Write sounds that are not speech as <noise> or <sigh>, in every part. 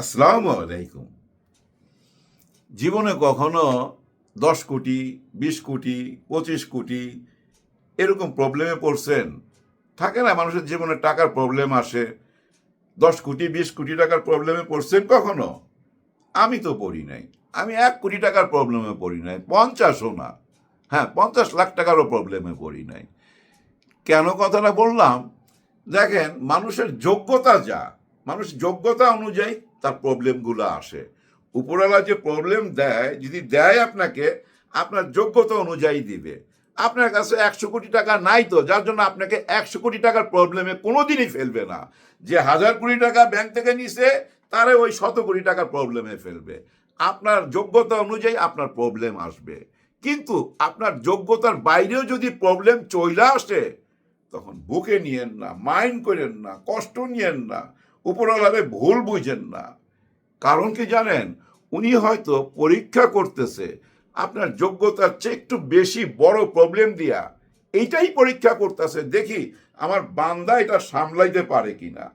আসসালামু আলাইকুম। জীবনে কখনো দশ কোটি, বিশ কোটি, পঁচিশ কোটি এরকম প্রবলেমে পড়ছেন। থাকে না, মানুষের জীবনে টাকার প্রবলেম আসে, দশ কোটি, বিশ কোটি টাকার প্রবলেমে পড়ছেন কখনো? আমি তো পড়ি নাই। আমি এক কোটি টাকার প্রবলেমে পড়ি নাই, পঞ্চাশও না। হ্যাঁ পঞ্চাশ লাখ টাকারও প্রবলেমে পড়ি নাই। কেন কথাটা বললাম? দেখেন, মানুষের যোগ্যতা যা, মানুষ যোগ্যতা অনুযায়ী তার প্রবলেমগুলো আসে। উপরওয়ালা যে প্রবলেম দেয়, যদি দেয় আপনাকে, আপনার যোগ্যতা অনুযায়ী দিবে। আপনার কাছে একশো কোটি টাকা নাই তো, যার জন্য আপনাকে একশো কোটি টাকার প্রবলেমে কোনো দিনই ফেলবে না। যে হাজার কোটি টাকা ব্যাংক থেকে নিছে, তারে ওই শত কোটি টাকার প্রবলেমে ফেলবে। আপনার যোগ্যতা অনুযায়ী আপনার প্রবলেম আসবে। কিন্তু আপনার যোগ্যতার বাইরেও যদি প্রবলেম চলে আসে, তখন বুকে নিয়েন না মাইন্ড করেন না, কষ্ট নিয়েন না। উপরওয়ালারে ভুল বুঝেন না। কারণ কি জানেন? উনি হয়তো পরীক্ষা করতেছে, আপনার যোগ্যতার চেয়ে একটু বেশি বড় প্রবলেম দিয়া এইটাই পরীক্ষা করতেছে, দেখি আমার বান্দা এটা সামলাইতে পারে কিনা।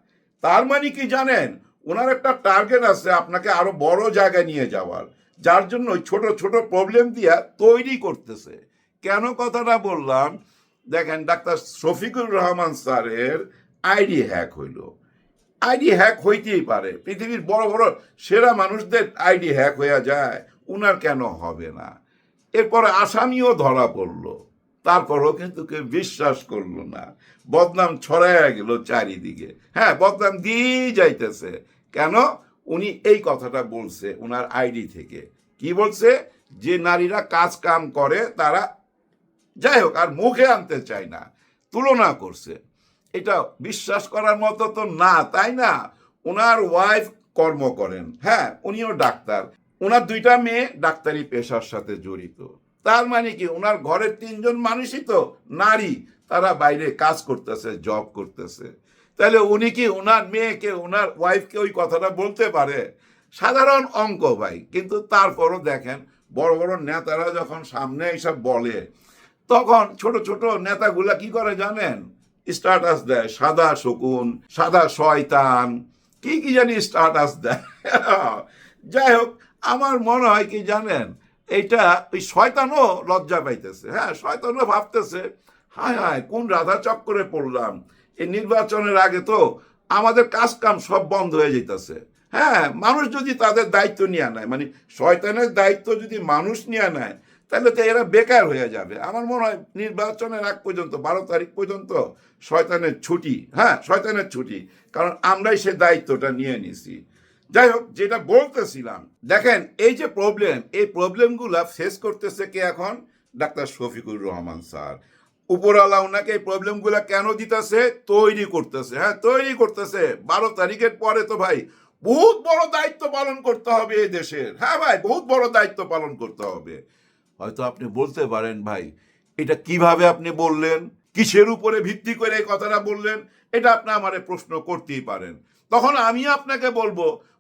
তার মানে কি জানেন? ওনার একটা টার্গেট আছে আপনাকে আরও বড় জায়গায় নিয়ে যাওয়ার, যার জন্য ছোট ছোট প্রবলেম দিয়া তৈরি করতেছে। কেন কথাটা বললাম? দেখেন ডাক্তার শফিকুর রহমান স্যারের আইডি হ্যাক হইল। আইডি হ্যাক হইতেই পারে। পৃথিবীর বড় বড় সেরা মানুষদের আইডি হ্যাক হয়ে যায়, উনার কেন হবে না? এরপরে আসামিও ধরা পড়ল। তারপরও কিন্তু কেউ বিশ্বাস করল না। বদনাম ছড়াইয়া গেল চারিদিকে। হ্যাঁ বদনাম দিয়েই যাইতেছে। কেন? উনি এই কথাটা বলছে উনার আইডি থেকে। কি বলছে? যে নারীরা কাজ কাম করে তারা যাই হোক, আর মুখে আনতে চায় না। তুলনা করছে। এটা বিশ্বাস করার মতো তো না, তাই না? ওনার ওয়াইফ কর্ম করেন হ্যাঁ উনিও ডাক্তার। ওনার দুইটা মেয়ে ডাক্তারি পেশার সাথে জড়িত। তার মানে কি ওনার ঘরের তিনজন মানুষই তো নারী, তারা বাইরে কাজ করতেছে জব করতেছে। তাহলে উনি কি ওনার মেয়েকে ওনার ওয়াইফকে ওই কথাটা বলতে পারে? সাধারণ অঙ্ক ভাই, কিন্তু তারপরও দেখেন, বড় বড় নেতারা যখন সামনে এইসব বলে, তখন ছোট ছোট নেতাগুলা কি করে জানেন? স্ট্যাটাস দেয় সাদা শকুন, সাদা শয়তান। কি কি জানি স্ট্যাটাস দেয়? <laughs> যাই হোক, আমার মনে হয় কি জানেন, এইটা ওই শয়তানও লজ্জা পাইতেছে। হ্যাঁ শয়তানও ভাবতেছে, হায় হায়, কোন রাধা চক্করে পড়লাম? এই নির্বাচনের আগে তো আমাদের কাজ কাম সব বন্ধ হয়ে যেতেছে হ্যাঁ মানুষ যদি তাদের দায়িত্ব নিয়ে নেয় মানে শয়তানের দায়িত্ব যদি মানুষ নিয়ে নেয় তাহলে তো এরা বেকার হয়ে যাবে। আমার মনে হয় নির্বাচনের আগ পর্যন্ত, বারো তারিখ পর্যন্ত শয়তানের ছুটি হ্যাঁ শয়তানের ছুটি। কারণ আমরাই সে দায়িত্বটা নিয়ে নিছি। যাই হোক, যেটা বলতেছিলাম, দেখেন, এই যে প্রবলেম এই প্রবলেমগুলা ফেস করতেছে কে এখন? ডাক্তার শফিকুর রহমান স্যার। উপরওয়ালা ওনাকে এই প্রবলেমগুলা কেন দিতেছে? তৈরি করতেছে হ্যাঁ তৈরি করতেছে। বারো তারিখের পরে তো ভাই বহুত বড় দায়িত্ব পালন করতে হবে এই দেশের। হ্যাঁ ভাই, বহুত বড় দায়িত্ব পালন করতে হবে। হয়তো আপনি বলতে পারেন, ভাই, এটা কীভাবে আপনি বললেন? কিসের উপরে ভিত্তি করে এই কথাটা বললেন? এটা আপনি আমারে প্রশ্ন করতেই পারেন। তখন আমি আপনাকে বলব,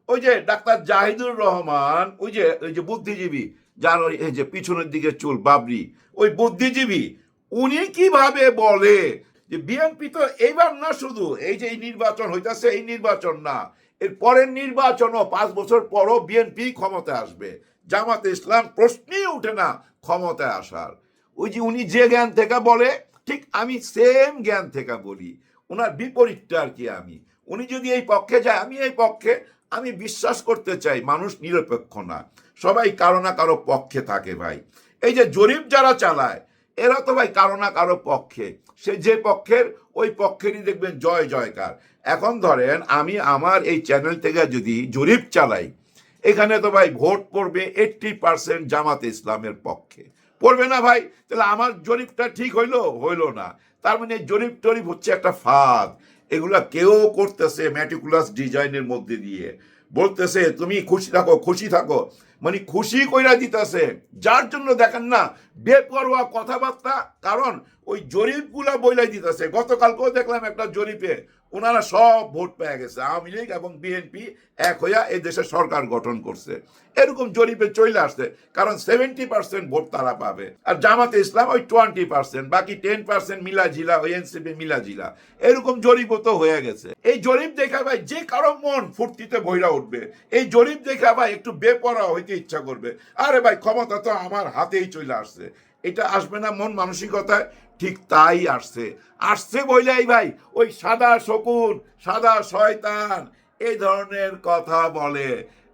ওই যে ডাক্তার জাহিদুর রহমান, ওই যে ওই যে বুদ্ধিজীবী, যার ওই যে পিছনের দিকে চুল, বাবরি, ওই বুদ্ধিজীবী, উনি কীভাবে বলে যে বিএনপি তো এইবার না শুধু, এই যে এই নির্বাচন হইতেছে, এই নির্বাচন না, এর পরের নির্বাচনও পাঁচ বছর পরও বিএনপি ক্ষমতা আসবে। জামাত ইসলাম প্রশ্নই উঠে না ক্ষমতায় আসার। ওই যে উনি যে জ্ঞান থেকে বলে, ঠিক আমি সেম জ্ঞান থেকে বলি। ওনার বিপরীতটা আর কি আমি। উনি যদি এই পক্ষে যায়, আমি এই পক্ষে। আমি বিশ্বাস করতে চাই, মানুষ নিরপেক্ষ না। সবাই কারও না কারও পক্ষে থাকে ভাই। এই যে জরিপ যারা চালায়, এরা তো ভাই কারও না কারও পক্ষে। সে যে পক্ষের, ওই পক্ষেরই দেখবেন জয় জয়কার। এখন ধরেন আমি আমার এই চ্যানেল থেকে যদি জরিপ চালাই এখানে তো ভাই ভোট পড়বে এইট্টি পার্সেন্ট জামাত ইসলামের পক্ষে। পড়বে না ভাই? তাহলে আমার জরিপটা ঠিক হইল? হইল না। তার মানে জরিপ টরিপ হচ্ছে একটা ফাঁদ। এগুলা কেউ করতেছে ম্যাটিকুলাস ডিজাইনের মধ্যে দিয়ে। বলতেছে, তুমি খুশি থাকো খুশি থাকো। মানে খুশি কইরা দিতেছে। যার জন্য দেখেন না, বেপরোয়া কথাবার্তা। কারণ ওই জরিপগুলা বইলাই দিতেছে। গতকালকেও দেখলাম একটা জরিপে ওনারা সব ভোট পেয়ে গেছে, আওয়ামী লীগ এবং বিএনপি এক হইয়া এই দেশে সরকার গঠন করছে। এরকম জরিপে চলে আসছে, কারণ সেভেন্টি পার্সেন্ট ভোট তারা পাবে। আর জামাতে ইসলাম ওই টোয়েন্টি পার্সেন্ট বাকি টেন পার্সেন্ট মিলা জিলা ওই এনসিপি মিলা জিলা এরকম জরিপও তো হয়ে গেছে। এই জরিপ দেখা ভাই, যে কারও মন ফুর্তিতে বইরা উঠবে, এই জরিপ দেখা ভাই একটু বেপরা হইতে ইচ্ছা করবে। আরে ভাই, ক্ষমতা তো আমার হাতেই চলে আসছে। এটা আসবে না মন মানসিকতায় ঠিক তাই আসছে। আসছে বইলাই ভাই, ওই সাদা শকুন, সাদা শয়তান এই ধরনের কথা বলে।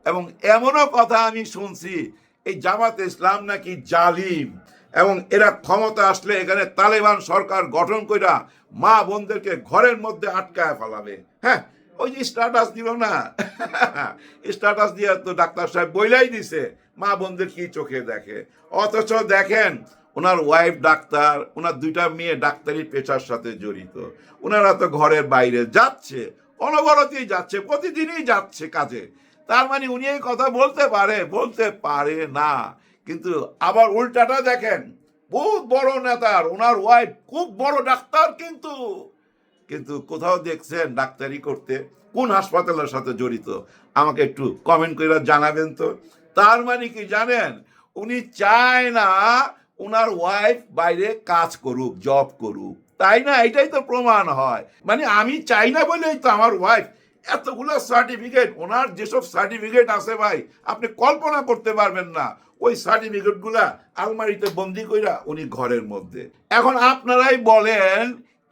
এবং এমনও কথা আমি শুনছি, এই জামাত ইসলাম নাকি জালিম, এবং এরা ক্ষমতা আসলে এখানে তালেবান সরকার গঠন কইরা মা বোনদেরকে ঘরের মধ্যে আটকায় ফেলাবে। হ্যাঁ ওই যে স্ট্যাটাস দিল না। <laughs> স্ট্যাটাস দিয়ে তো ডাক্তার সাহেব বইলাই দিছে, মা বোনদের কি চোখে দেখে? অথচ দেখেন ওনার ওয়াইফ ডাক্তার, ওনার দুইটা মেয়ে ডাক্তারি পেশার সাথে জড়িত। ওনারা তো ঘরের বাইরে যাচ্ছে, অনবরতই যাচ্ছে, প্রতিদিনই যাচ্ছে কাজে। তার মানে উনি এই কথা বলতে পারে বলতে পারে না। কিন্তু আবার উল্টাটা দেখেন, বহুত বড় নেতার, ওনার ওয়াইফ খুব বড় ডাক্তার কিন্তু। কিন্তু কোথাও দেখছেন ডাক্তারি করতে, কোন হাসপাতালের সাথে জড়িত? আমাকে একটু কমেন্ট করে জানাবেন তো। তার মানে কি জানেন? উনি চায় না ওনার ওয়াইফ বাইরে কাজ করুক জব করুক। তাই না? এটাই তো প্রমাণ হয়। মানে আমি চাই না বলেই তো আমার ওয়াইফ এতগুলো সার্টিফিকেট ওনার যেসব সার্টিফিকেট আছে ভাই, আপনি কল্পনা করতে পারবেন না। ওই সার্টিফিকেটগুলা আলমারিতে বন্দি কইরা উনি ঘরের মধ্যে। এখন আপনারাই বলেন,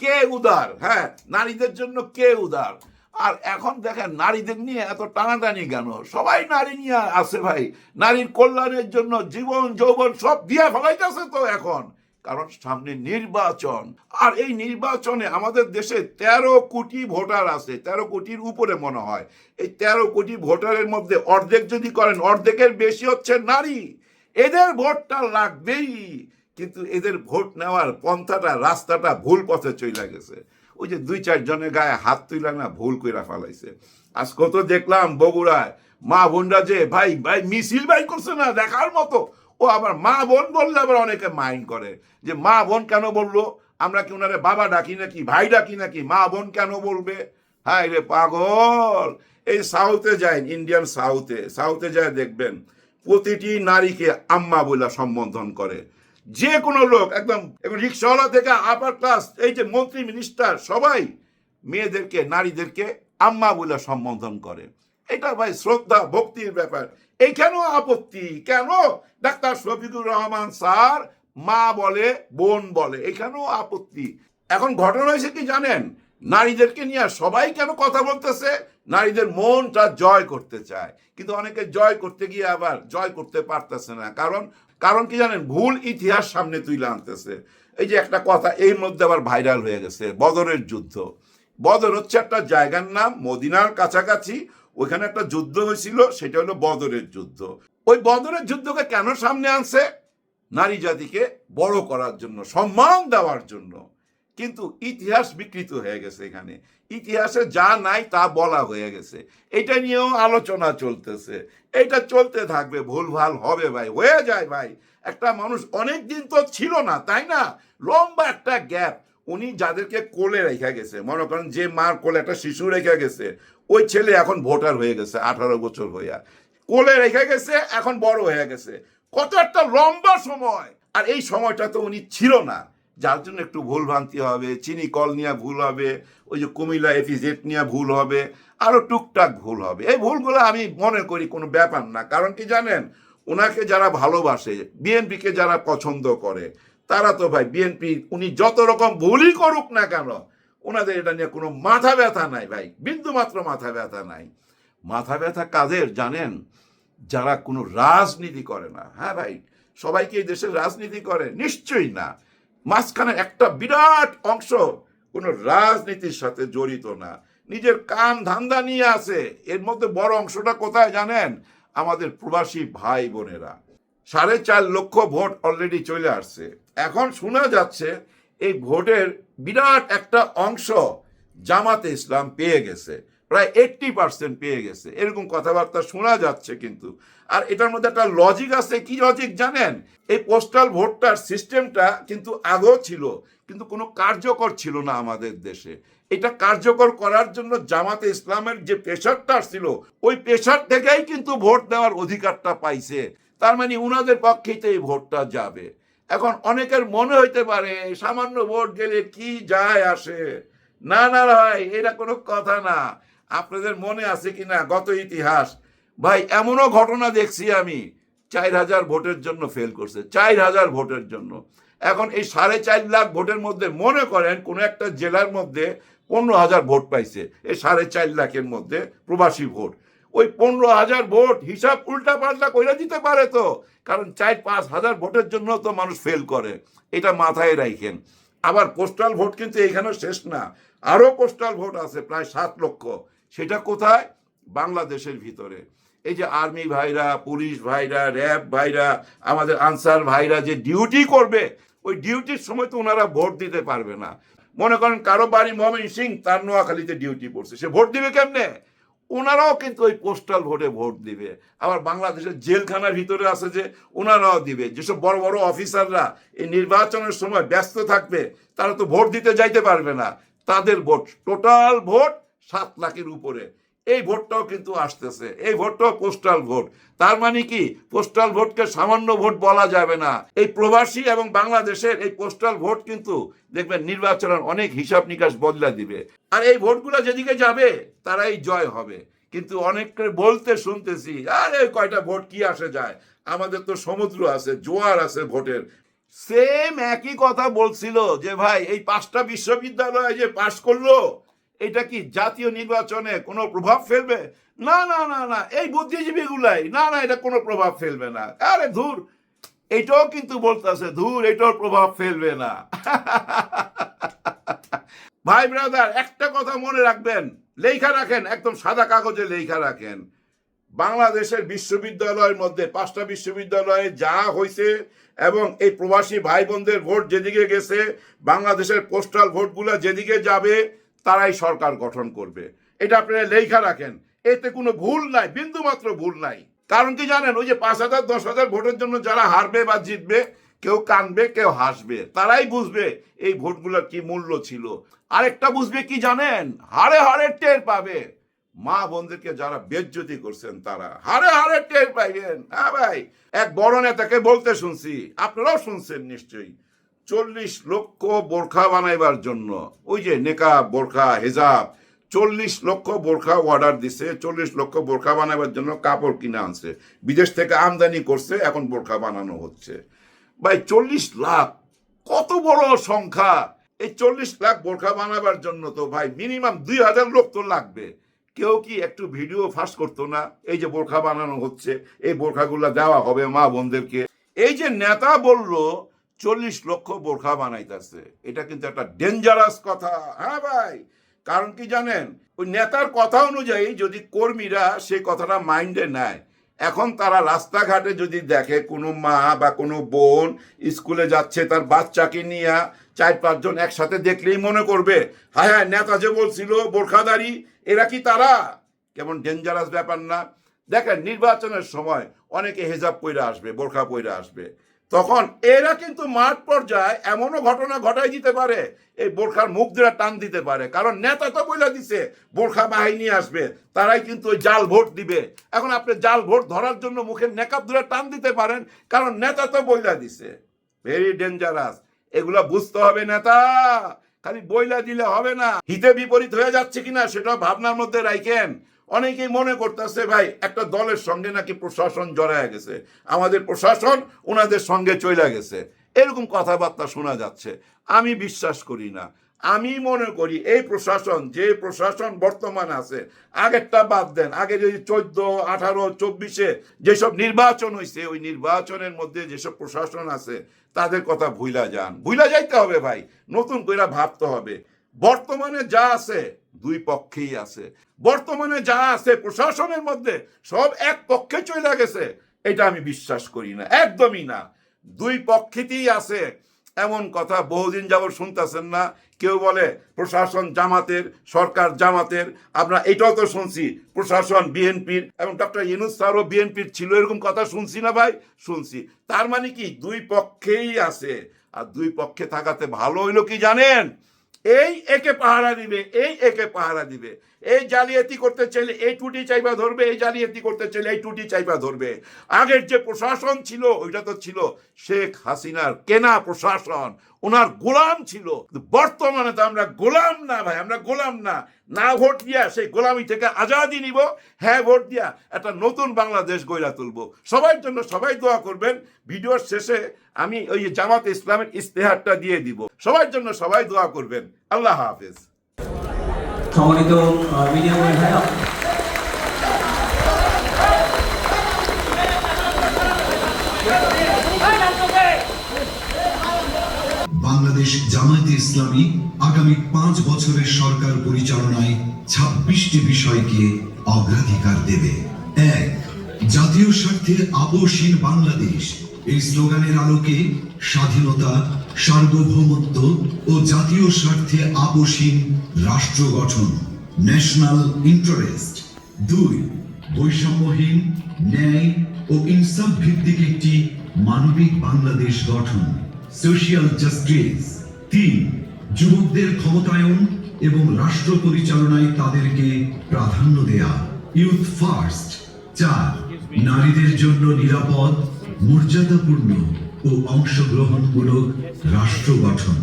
কে উদার? হ্যাঁ নারীদের জন্য কে উদার? আর এখন দেখেন নারীদের নিয়ে এত টানাটানি কেন? সবাই নারী নিয়ে আছে ভাই। নারীর কল্যাণের জন্য জীবন, যৌবন সব দিয়া ফেলাইতেছে তো এখন। কারণ সামনে নির্বাচন। আর এই নির্বাচনে আমাদের দেশে তেরো কোটি ভোটার আছে। তেরো কোটির উপরে মনে হয়। এই তেরো কোটি ভোটারের মধ্যে অর্ধেক যদি করেন, অর্ধেকের বেশি হচ্ছে নারী। এদের ভোটটা লাগবেই। কিন্তু এদের ভোট নেওয়ার পন্থাটা, রাস্তাটা ভুল পথে চলে গেছে। ওই যে দুই চারজনের গায়ে হাত তুলে না ভুল কইরা ফেলাইছে। আজকে কত দেখলাম বগুড়ায় মা বোনরা যে, ভাই ভাই, মিছিল ভাই করছে না, দেখার মতো। ও আবার মা বোন বললে আবার অনেকে মাইন্ড করে যে, মা বোন কেন বলল? আমরা কি ওনারে বাবা ডাকি নাকি, ভাই ডাকি নাকি? মা বোন কেন বলবে? হাই রে পাগল! এই সাউথে যায় ইন্ডিয়ান সাউথে সাউথে যায় দেখবেন, প্রতিটি নারীকে আম্মা বলে সম্বোধন করে। যে কোনো লোক, একদম, এবং রিক্সাওয়ালা থেকে আপার ক্লাস এই যে মন্ত্রী মিনিস্টার সবাই মেয়েদেরকে, নারীদেরকে আম্মা বলে সম্বোধন করে। এটা ভাই শ্রদ্ধা, ভক্তির ব্যাপার। এইখানেও আপত্তি? কেন? ডাক্তার শফিকুর রহমান স্যার মা বলে, বোন বলে এখানেও আপত্তি? এখন ঘটনা হয়েছে কি জানেন? নারীদেরকে নিয়ে সবাই কেন কথা বলতেছে? নারীদের মনটা জয় করতে চায়। কিন্তু অনেকে জয় করতে গিয়ে আবার জয় করতে পারতেছে না। কারণ কারণ কি জানেন? ভুল ইতিহাস সামনে তুলে আনতেছে। এই যে একটা কথা, এই মধ্যে আবার ভাইরাল হয়ে গেছে, বদরের যুদ্ধ। বদর হচ্ছে একটা জায়গার নাম, মদিনার কাছাকাছি। ওইখানে একটা যুদ্ধ হয়েছিল, সেটা হলো বদরের যুদ্ধ। ওই বদরের যুদ্ধকে কেন সামনে আনছে? নারী জাতিকে বড় করার জন্য, সম্মান দেওয়ার জন্য। কিন্তু ইতিহাস বিকৃত হয়ে গেছে এখানে। ইতিহাসে যা নাই তা বলা হয়ে গেছে। এটা নিয়েও আলোচনা চলতেছে। এটা চলতে থাকবে, ভুলভাল হবে ভাই, হয়ে যায় ভাই। একটা মানুষ অনেক দিন তো ছিল না, তাই না? লম্বা একটা গ্যাপ উনি যাদেরকে কোলে রেখে গেছে, মনে করেন যে মার কোলে একটা শিশু রেখে গেছে, ওই ছেলে এখন ভোটার হয়ে গেছে, আঠারো বছর হইয়া। কোলে রেখে গেছে, এখন বড় হয়ে গেছে। কত একটা লম্বা সময়, আর এই সময়টা তো উনি ছিল না। যার জন্য একটু ভুল ভ্রান্তি হবে, চিনি কল নিয়ে ভুল হবে, ওই যে কুমিল্লা এফিজেট নিয়ে ভুল হবে আরও টুকটাক ভুল হবে। এই ভুলগুলো আমি মনে করি কোনো ব্যাপার না। কারণ কি জানেন? ওনাকে যারা ভালোবাসে বিএনপিকে যারা পছন্দ করে, তারা তো ভাই বিএনপি উনি যত রকম ভুলই করুক না কেন, ওনাদের এটা নিয়ে কোনো মাথা ব্যথা নাই ভাই। বিন্দু মাত্র মাথা ব্যথা নাই। মাথা ব্যথা কাদের জানেন? যারা কোনো রাজনীতি করে না। হ্যাঁ ভাই সবাইকে এই দেশের রাজনীতি করে? নিশ্চয়ই না। মাঝখানে একটা বিরাট অংশ কোনো রাজনীতির সাথে জড়িত না। নিজের কাম ধান্দা নিয়ে আছে। এর মধ্যে বড় অংশটা কোথায় জানেন? আমাদের প্রবাসী ভাই বোনেরা। সাড়ে চার লক্ষ ভোট অলরেডি চলে আসছে। এখন শোনা যাচ্ছে এই ভোটের বিরাট একটা অংশ জামাতে ইসলাম পেয়ে গেছে। প্রায় এইট্টি পার্সেন্ট পেয়ে গেছে। এরকম কথাবার্তা শোনা যাচ্ছে কিন্তু। আর এটার মধ্যে একটা লজিক আছে। কি লজিক জানেন? এই পোস্টাল ভোটটার সিস্টেমটা কিন্তু আগেও ছিল, কিন্তু কোনো কার্যকর ছিল না আমাদের দেশে। এটা কার্যকর করার জন্য জামাতে ইসলামের যে প্রেশারটা ছিল, ওই প্রেশার থেকেই কিন্তু ভোট দেওয়ার অধিকারটা পাইছে। তার মানে উনাদের পক্ষেই তো এই ভোটটা যাবে। এখন অনেকের মনে হইতে পারে, সামান্য ভোট গেলে কি যায় আসে? না না ভাই, এটা কোনো কথা না। আপনাদের মনে আছে কি না গত ইতিহাস। ভাই, এমনও ঘটনা দেখছি আমি। চার হাজার ভোটের জন্য ফেল করছে। চার হাজার ভোটের জন্য। এখন এই সাড়ে চার লাখ ভোটের মধ্যে মনে করেন কোনো একটা জেলার মধ্যে পনেরো হাজার ভোট পাইছে। এই সাড়ে চার লাখের মধ্যে প্রবাসী ভোট। ওই পনেরো হাজার ভোট হিসাব উল্টা পাল্টা করে দিতে পারে তো। কারণ চার পাঁচ হাজার ভোটের জন্য তো মানুষ ফেল করে। এটা মাথায় রাখেন আবার পোস্টাল ভোট কিন্তু এখানেও শেষ না। আরও পোস্টাল ভোট আছে, প্রায় সাত লক্ষ। সেটা কোথায়? বাংলাদেশের ভিতরে। এই যে আর্মি ভাইরা, পুলিশ ভাইরা, র্যাব ভাইরা, আমাদের আনসার ভাইরা যে ডিউটি করবে, ওই ডিউটির সময় তো ওনারা ভোট দিতে পারবে না। মনে করেন কারও বাড়ি মমিন সিং, তার নোয়াখালীতে ডিউটি পড়ছে সে ভোট দিবে কেমনে? ওনারাও কিন্তু ওই পোস্টাল ভোটে ভোট দিবে। আবার বাংলাদেশের জেলখানার ভিতরে আছে যে, ওনারাও দিবে। যেসব বড় বড় অফিসাররা এই নির্বাচনের সময় ব্যস্ত থাকবে, তারা তো ভোট দিতে যাইতে পারবে না। তাদের ভোট, টোটাল ভোট সাত লাখের উপরে। এই ভোটটাও কিন্তু আসতেছে। এই ভোটটাও পোস্টাল ভোট তার মানে কি? পোস্টাল ভোটকে সামান্য ভোট বলা যাবে না। এই প্রবাসী এবং বাংলাদেশের এই পোস্টাল ভোট কিন্তু দেখবেন নির্বাচনের অনেক হিসাব নিকাশ বদলা দিবে। আর এই ভোটগুলো যেদিকে যাবে, তারাই জয় হবে। কিন্তু অনেককে বলতে শুনতেছি, আরে কয়টা ভোট কি আসে যায়? আমাদের তো সমুদ্র আছে, জোয়ার আছে ভোটের। সেম একই কথা বলছিল যে, ভাই, এই পাঁচটা বিশ্ববিদ্যালয় যে পাশ করল এটা কি জাতীয় নির্বাচনে কোনো প্রভাব ফেলবে? না না না না, এই বুদ্ধিজীবী গুলাই না না, এটা কোনো প্রভাব ফেলবে না। আরে ধুর, এটাও কিন্তু বলতেছে, ধুর, এটাও প্রভাব ফেলবে না। ভাই ব্রাদার একটা কথা মনে রাখবেন, লেখা রাখেন, একদম সাদা কাগজে লেখা রাখেন। বাংলাদেশের বিশ্ববিদ্যালয়ের মধ্যে, পাঁচটা বিশ্ববিদ্যালয়ে যা হয়েছে এবং এই প্রবাসী ভাই বোনদের ভোট যেদিকে গেছে, বাংলাদেশের পোস্টাল ভোটগুলো যেদিকে যাবে তারাই সরকার গঠন করবে। এটা আপনারা লেখা রাখেন। এতে কোনো ভুল নাই বিন্দু মাত্র ভুল নাই। কারণ কি জানেন, ওই যে পাঁচ হাজার, দশ হাজার ভোটের জন্য যারা হারবে বা জিতবে, কেউ কানবে, কেউ হাসবে। তারাই বুঝবে এই ভোটগুলোর কি মূল্য ছিল। আরেকটা বুঝবে কি জানেন? হারে হারে টের পাবে। মা বোনদেরকে যারা বেজ্জতি করছেন তারা, হারে হারে টের পাইবেন। হ্যাঁ ভাই, এক বড় নেতাকে বলতে শুনছি, আপনারাও শুনছেন নিশ্চয়ই। চল্লিশ লক্ষ বোরখা বানাইবার জন্য। ওই যে নেকা বোরখা, হেজাব। চল্লিশ লক্ষ বোরখা অর্ডার দিছে, চল্লিশ লক্ষ বোরখা বানাবার জন্য কাপড় কিনে আনছে। বিদেশ থেকে আমদানি করছে, এখন বোরখা বানানো হচ্ছে। ভাই, চল্লিশ লাখ, কত বড় সংখ্যা! এই চল্লিশ লাখ বোরখা বানাবার জন্য তো ভাই মিনিমাম দুই হাজার লোক তো লাগবে। কেউ কি একটু ভিডিও ফাঁস করতো না? এই যে বোরখা বানানো হচ্ছে, এই বোরখাগুলো দেওয়া হবে মা বোনদেরকে। এই যে নেতা বলল চল্লিশ লক্ষ বোরখা বানাইতেছে। এটা কিন্তু একটা ডেঞ্জারাস কথা। হ্যাঁ ভাই, কারণ কি জানেন? ওই নেতার কথা অনুযায়ী যদি কর্মীরা সেই কথাটা মাইন্ডে নেয়, এখন তারা রাস্তাঘাটে যদি দেখে কোনো মা বা কোনো বোন স্কুলে যাচ্ছে, তার বাচ্চাকে নিয়ে চার পাঁচজন একসাথে দেখলেই মনে করবে হ্যাঁ হ্যাঁ নেতা যে বলছিল বোরখাদারি, এরা কি তারা? কেমন ডেঞ্জারাস ব্যাপার না। দেখেন, নির্বাচনের সময় অনেকে হেজাব পইরা আসবে, বোরখা পইরা আসবে। তখন এরা কিন্তু মাঠ পর্যায়ে এমনও ঘটনা ঘটাই দিতে পারে, এই বোরখার মুখ ধরে টান দিতে পারে। কারণ নেতা তো বলে দিছে, বোরখা বাহিনী আসবে, তারাই কিন্তু ওই জাল ভোট দিবে। এখন আপনি জাল ভোট ধরার জন্য মুখের নেকাব ধরে টান দিতে পারেন, কারণ নেতা তো বইলা দিছে। ভেরি ডেঞ্জারাস এগুলা বুঝতে হবে নেতা, খালি বইলা দিলে হবে না। হিতে বিপরীত হয়ে যাচ্ছে কিনা সেটা ভাবনার মধ্যে রাখেন অনেকেই মনে করতেছে, ভাই, একটা দলের সঙ্গে নাকি প্রশাসন জড়ায় গেছে। আমাদের প্রশাসন ওনাদের সঙ্গে চলে গেছে। এরকম কথাবার্তা শোনা যাচ্ছে। আমি বিশ্বাস করি না। আমি মনে করি এই প্রশাসন, যে প্রশাসন বর্তমান আছে, আগেরটা বাদ দেন। আগে যদি চোদ্দ, আঠারো, চব্বিশে যেসব নির্বাচন হয়েছে ওই নির্বাচনের মধ্যে যেসব প্রশাসন আছে, তাদের কথা ভুলা যান। ভুলা যাইতে হবে, ভাই। নতুন করে ভাবতে হবে। বর্তমানে যা আছে দুই পক্ষেই আছে। বর্তমানে যা আছে প্রশাসনের মধ্যে, সব এক পক্ষে চলে গেছে। এটা আমি বিশ্বাস করি না, একদমই না। দুই পক্ষেতেই আছে। এমন কথা বহুদিন যাবত শুনতেছেন না। কেউ বলে, প্রশাসন জামাতের, সরকার জামাতের। আমরা এটাও তো শুনছি, প্রশাসন, বিএনপির, এবং ডক্টর ইনুস স্যারও বিএনপির ছিল এরকম কথা শুনছি না ভাই? শুনছি। তার মানে কি? দুই পক্ষেই আছে। আর দুই পক্ষে থাকাতে ভালো হইল কি জানেন? এই একে পাহারা দিবে, এই একে পাহারা দিবে। এই জালিয়াতি করতে চাইলে এই টুটি চাইবা ধরবে, এই জালিয়াতি করতে চাইলে এই টুটি চাইবা ধরবে। আগের যে প্রশাসন ছিল, ওইটা তো ছিল শেখ হাসিনার কেনা প্রশাসন। ওনার গোলাম ছিল। বর্তমানে তো আমরা গোলাম না ভাই, আমরা গোলাম না। না ভোট দিয়া সেই গোলামি থেকে আজাদি নিব হ্যাঁ ভোট দিয়া একটা নতুন বাংলাদেশ গড়া তুলবো। সবার জন্য সবাই দোয়া করবেন, ভিডিওর শেষে আমি ওই জামাত ইসলামের ইস্তেহারটা দিয়ে দিব। সবার জন্য সবাই দোয়া করবেন। আল্লাহ হাফেজ। সম্মানিত মিডিয়া ভাই ভাইরা বাংলাদেশ জামায়াতে ইসলামী আগামী পাঁচ বছরের সরকার পরিচালনায় ছাব্বিশটি বিষয়কে অগ্রাধিকার দেবে। এক, জাতীয় স্বার্থে আপোষহীন বাংলাদেশ। এই স্লোগানের আলোকে স্বাধীনতা, সার্বভৌমত্ব ও জাতীয় স্বার্থে আপোষহীন রাষ্ট্র গঠন ন্যাশনাল ইন্টারেস্ট দুই, বৈষম্যহীন, ন্যায় ও ইনসাফ ভিত্তিক একটি মানবিক বাংলাদেশ গঠন। সোশিয়াল জাস্টিস তিন যুবকদের ক্ষমতায়ন এবং রাষ্ট্র পরিচালনায় তাদেরকে প্রাধান্য দেয়া। ইউথ ফার্স্ট চার, নারীদের জন্য নিরাপদ, মর্যাদাপূর্ণ ও অংশগ্রহণমূলক রাষ্ট্র গঠন।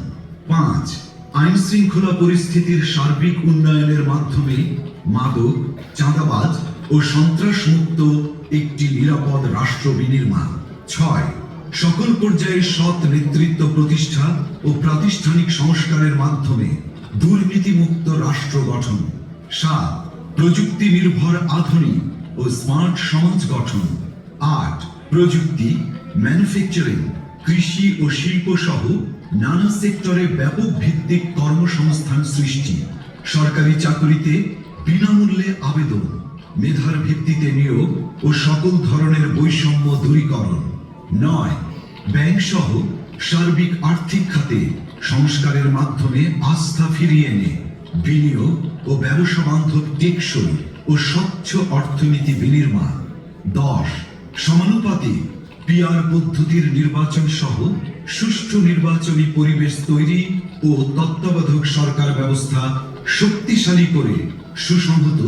পাঁচ আইন শৃঙ্খলা পরিস্থিতির সার্বিক উন্নয়নের মাধ্যমে মাদক, চাঁদাবাজ ও সন্ত্রাসমুক্ত একটি নিরাপদ রাষ্ট্র বিনির্মাণ। ছয় সকল পর্যায়ে সৎ নেতৃত্ব প্রতিষ্ঠা ও প্রাতিষ্ঠানিক সংস্কারের মাধ্যমে দুর্নীতিমুক্ত রাষ্ট্র গঠন। সাত প্রযুক্তি নির্ভর আধুনিক ও স্মার্ট সমাজ গঠন। আট, প্রযুক্তি, ম্যানুফ্যাকচারিং, কৃষি ও শিল্প সহ নানা সেক্টরে ব্যাপক ভিত্তিক কর্মসংস্থান সৃষ্টি। সরকারি চাকরিতে বিনামূল্যে আবেদন, মেধার ভিত্তিতে নিয়োগ ও সকল ধরনের বৈষম্য দূরীকরণ। নয় ব্যাংক সহ সার্বিক আর্থিক খাতে সংস্কারের মাধ্যমে আস্থা ফিরিয়ে এনে বিনিয়োগ ও ব্যবসা বান্ধব টেকসই ও স্বচ্ছ অর্থনীতি বিনির্মাণ। দশ, সমানুপাতিক পিআর পদ্ধতির নির্বাচন সহ সুষ্ঠু নির্বাচনী পরিবেশ তৈরি ও তত্ত্বাবধায়ক সরকার ব্যবস্থা শক্তিশালী করে সুসংহত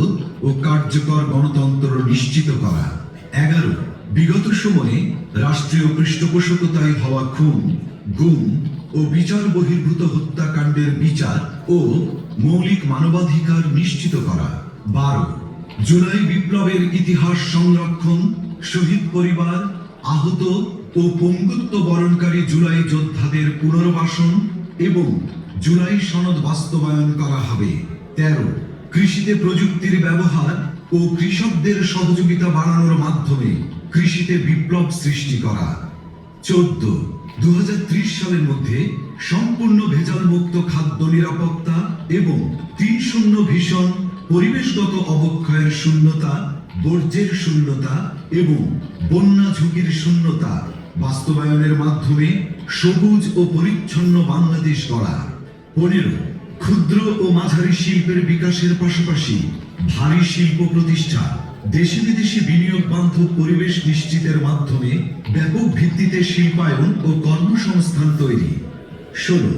ও কার্যকর গণতন্ত্র নিশ্চিত করা। এগারো বিগত সময়ে রাষ্ট্রীয় পৃষ্ঠপোষকতায় হওয়া খুন, গুম ও বিচার বহির্ভূত হত্যাকাণ্ডের বিচার ও মৌলিক মানবাধিকার নিশ্চিত করা। বারো, জুলাই বিপ্লবের ইতিহাস সংরক্ষণ, শহীদ পরিবার, আহত ও পঙ্গুত্ব বরণকারী জুলাই যোদ্ধাদের পুনর্বাসন এবং জুলাই সনদ বাস্তবায়ন করা হবে। তেরো, কৃষিতে প্রযুক্তির ব্যবহার ও কৃষকদের সহযোগিতা বাড়ানোর মাধ্যমে কৃষিতে বিপ্লব সৃষ্টি করা। চোদ্দ দু সালের মধ্যে সম্পূর্ণ ভেজাল মুক্ত খাদ্য নিরাপত্তা এবং তিন শূন্য ভীষণ পরিবেশগত অবক্ষয়ের শূন্যতা, বর্জ্যের শূন্যতা এবং বন্যা ঝুঁকির শূন্যতা বাস্তবায়নের মাধ্যমে সবুজ ও পরিচ্ছন্ন বাংলাদেশ গড়া। পনেরো, ক্ষুদ্র ও মাঝারি শিল্পের বিকাশের পাশাপাশি ভারী শিল্প প্রতিষ্ঠা দেশে বিদেশে বিনিয়োগ বান্ধব পরিবেশ নিশ্চিতের মাধ্যমে ব্যাপক ভিত্তিতে শিল্পায়ন ও কর্মসংস্থান তৈরি। ষোলো,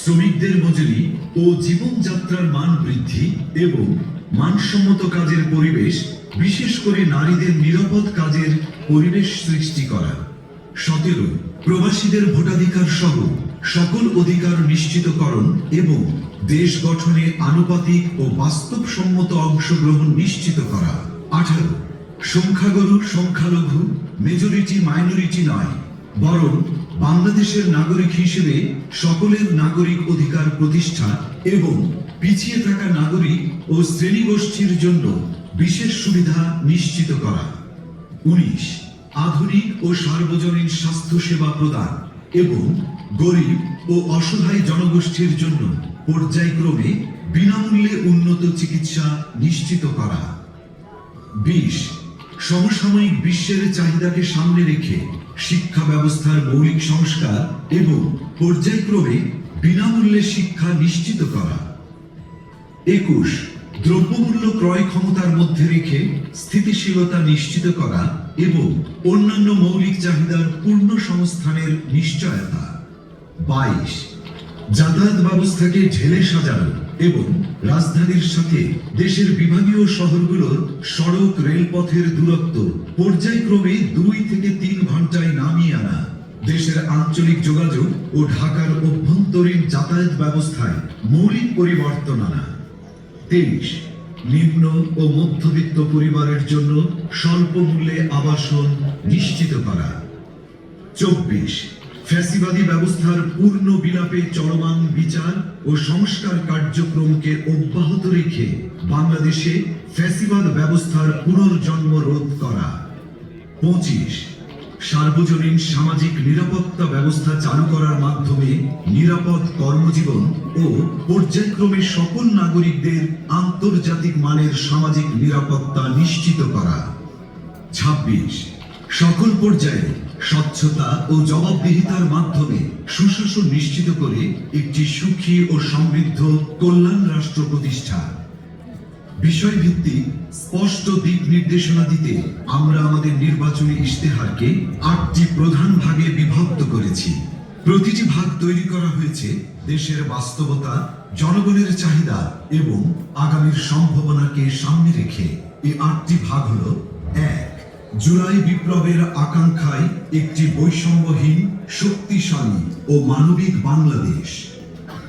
শ্রমিকদের মজুরি ও জীবনযাত্রার মান বৃদ্ধি এবং মানসম্মত কাজের পরিবেশ, বিশেষ করে নারীদের নিরাপদ কাজের পরিবেশ সৃষ্টি করা। সতেরো, প্রবাসীদের ভোটাধিকার সহ সকল অধিকার নিশ্চিতকরণ এবং দেশ গঠনে আনুপাতিক ও বাস্তবসম্মত অংশগ্রহণ নিশ্চিত করা। আঠারো, সংখ্যাগুরু, সংখ্যালঘু মেজরিটি মাইনরিটি নয়, বরং বাংলাদেশের নাগরিক হিসেবে সকলের নাগরিক অধিকার প্রতিষ্ঠা এবং পিছিয়ে থাকা নাগরিক ও শ্রেণীগোষ্ঠীর জন্য বিশেষ সুবিধা নিশ্চিত করা। উনিশ, আধুনিক ও সার্বজনীন স্বাস্থ্য সেবা প্রদান এবং গরিব ও অসহায় জনগোষ্ঠীর জন্য পর্যায়ক্রমে বিনামূল্যে উন্নত চিকিৎসা নিশ্চিত করা। বিশ, সমসাময়িক বিশ্বের চাহিদাকে সামনে রেখে শিক্ষা ব্যবস্থার মৌলিক সংস্কার এবং পর্যায়ক্রমে বিনামূল্যে শিক্ষা নিশ্চিত করা। একুশ, দ্রব্যমূল্য ক্রয় ক্ষমতার মধ্যে রেখে স্থিতিশীলতা নিশ্চিত করা এবং অন্যান্য মৌলিক চাহিদার পূর্ণ সংস্থানের নিশ্চয়তা। বাইশ। যাতায়াত ব্যবস্থাকে ঢেলে সাজানো এবং রাজধানীর সাথে দেশের বিভাগীয় শহরগুলোর সড়ক রেলপথের দূরত্ব পর্যায়ক্রমে দুই থেকে তিন ঘন্টায় নামিয়ে আনা। দেশের আঞ্চলিক যোগাযোগ ও ঢাকার অভ্যন্তরীণ যাতায়াত ব্যবস্থায় মৌলিক পরিবর্তন আনা। তেইশ। নিম্ন ও মধ্যবিত্ত পরিবারের জন্য স্বল্প মূল্যে আবাসন নিশ্চিত করা। চব্বিশ। ফ্যাসিবাদী ব্যবস্থার পূর্ণ বিলাপে চলমান বিচার ও সংস্কার কার্যক্রমকে অব্যাহত রেখে বাংলাদেশে ফ্যাসিবাদ ব্যবস্থার পুনর্জন্ম রোধ করা। পঁচিশ, সার্বজনীন সামাজিক নিরাপত্তা ব্যবস্থা চালু করার মাধ্যমে নিরাপদ কর্মজীবন ও পর্যায়ক্রমে সকল নাগরিকদের আন্তর্জাতিক মানের সামাজিক নিরাপত্তা নিশ্চিত করা। ছাব্বিশ, সকল পর্যায়ে স্বচ্ছতা ও জবাবদিহিতার মাধ্যমে সুশাসন নিশ্চিত করে একটি সুখী ও সমৃদ্ধ কল্যাণ রাষ্ট্র প্রতিষ্ঠা। বিষয়ভিত্তিক স্পষ্ট দিক নির্দেশনা দিতে আমরা আমাদের নির্বাচনী ইশতেহারকে আটটি প্রধান ভাগে বিভক্ত করেছি। প্রতিটি ভাগ তৈরি করা হয়েছে দেশের বাস্তবতা, জনগণের চাহিদা এবং আগামীর সম্ভাবনাকে সামনে রেখে। এই আটটি ভাগ হল এক। জুলাই বিপ্লবের আকাঙ্ক্ষায় একটি বৈষম্যহীন, শক্তিশালী ও মানবিক বাংলাদেশ।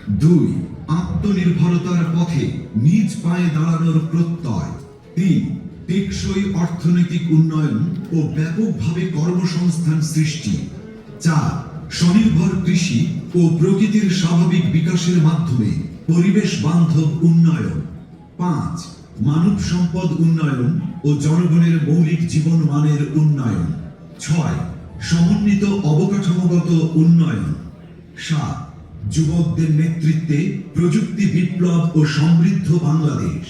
দুই, আত্মনির্ভরতার পথে নিজ পায়ে দাঁড়ানোর প্রত্যয়। তিন, টেকসই অর্থনৈতিক উন্নয়ন ও ব্যাপকভাবে কর্মসংস্থান সৃষ্টি। চার, স্বনির্ভর কৃষি ও প্রকৃতির স্বাভাবিক বিকাশের মাধ্যমে পরিবেশ বান্ধব উন্নয়ন। পাঁচ মানব সম্পদ উন্নয়ন ও জনগণের মৌলিক জীবন মানের উন্নয়ন। ছয়, সমন্বিত অবকাঠামোগত উন্নয়ন। সাত, যুবকদের নেতৃত্বে প্রযুক্তি বিপ্লব ও সমৃদ্ধ বাংলাদেশ।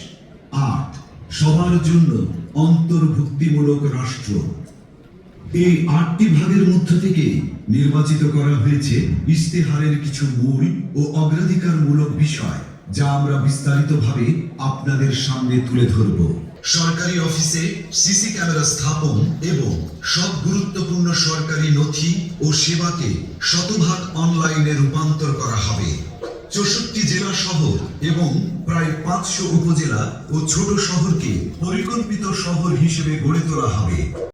আট, সবার জন্য অন্তর্ভুক্তিমূলক রাষ্ট্র। এই আটটি ভাগের মধ্য থেকে নির্বাচিত করা হয়েছে ইশতেহারের কিছু মূল ও অগ্রাধিকারমূলক বিষয়। যা আমরা বিস্তারিতভাবে আপনাদের সামনে তুলে ধরব। সরকারি অফিসে সিসি ক্যামেরা স্থাপন এবং সব গুরুত্বপূর্ণ সরকারি নথি ও সেবাকে শতভাগ অনলাইনে রূপান্তর করা হবে। চৌষট্টি জেলা শহর এবং প্রায় পাঁচশো উপজেলা ও ছোট শহরকে পরিকল্পিত শহর হিসেবে গড়ে তোলা হবে।